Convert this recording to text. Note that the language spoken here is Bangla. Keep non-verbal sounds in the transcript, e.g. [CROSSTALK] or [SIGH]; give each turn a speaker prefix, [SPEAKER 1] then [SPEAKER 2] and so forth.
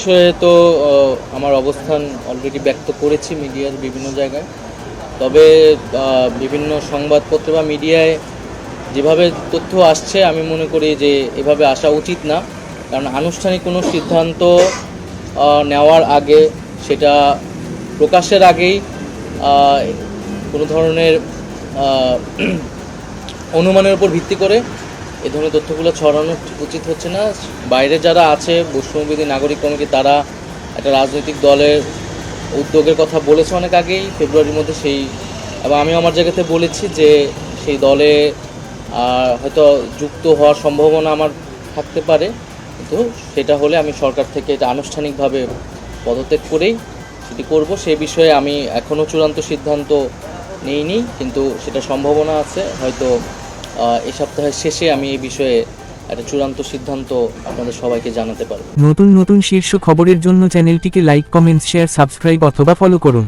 [SPEAKER 1] বিষয়ে তো আমার অবস্থান অলরেডি ব্যক্ত করেছি মিডিয়ার বিভিন্ন জায়গায়। তবে বিভিন্ন সংবাদপত্র বা মিডিয়ায় যেভাবে তথ্য আসছে, আমি মনে করি যে এভাবে আসা উচিত না। কারণ আনুষ্ঠানিক কোনো সিদ্ধান্ত নেওয়ার আগে সেটা প্রকাশের আগেই কোনো ধরনের [CLEARS THROAT] অনুমানের উপর ভিত্তি করে এ ধরনের তথ্যগুলো ছড়ানো উচিত হচ্ছে না। বাইরে যারা আছে বৈষ্ণববিধি নাগরিক কমিটি, তারা একটা রাজনৈতিক দলের উদ্যোগের কথা বলেছে অনেক আগেই, ফেব্রুয়ারির মধ্যে সেই এবং আমি আমার জায়গাতে বলেছি যে সেই দলে হয়তো যুক্ত হওয়ার সম্ভাবনা আমার থাকতে পারে। কিন্তু সেটা হলে আমি সরকার থেকে এটা আনুষ্ঠানিকভাবে পদত্যাগ করেই সেটি করব। সে বিষয়ে আমি এখনও চূড়ান্ত সিদ্ধান্ত নেইনি, কিন্তু সেটা সম্ভাবনা আছে। হয়তো এই সপ্তাহের শেষে আমি এই বিষয়ে একটা চূড়ান্ত সিদ্ধান্ত আপনাদের সবাইকে জানাতে পারব।
[SPEAKER 2] নতুন নতুন শীর্ষ খবরের জন্য চ্যানেলটিকে লাইক, কমেন্ট, শেয়ার, সাবস্ক্রাইব অথবা ফলো করুন।